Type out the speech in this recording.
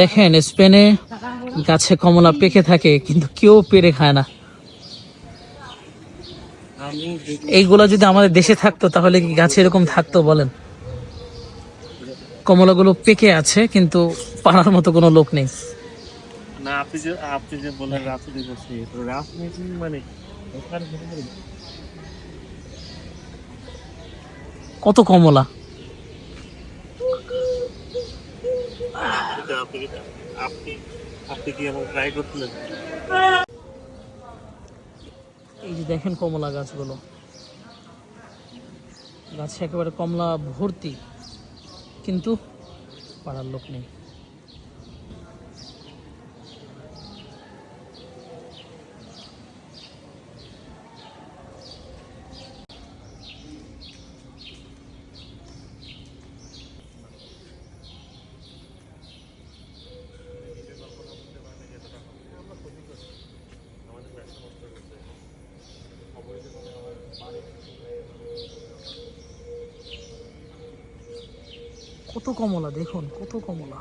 দেখেন স্পেনে গাছে কমলা পেকে থাকে কিন্তু কেউ পেরে খায় না। এইগুলো যদি আমাদের দেশে থাকতো তাহলে কি গাছে এরকম থাকতো বলেন? কমলাগুলো পেকে আছে কিন্তু পাড়ার মতো কোনো লোক নেই। না আপনি যে আপনি যে মানে কত কমলা? এই যে দেখেন কমলা গাছগুলো। গাছে একেবারে কমলা ভর্তি কিন্তু পাড়ার লোক নেই। কত কমলা দেখুন কত কমলা।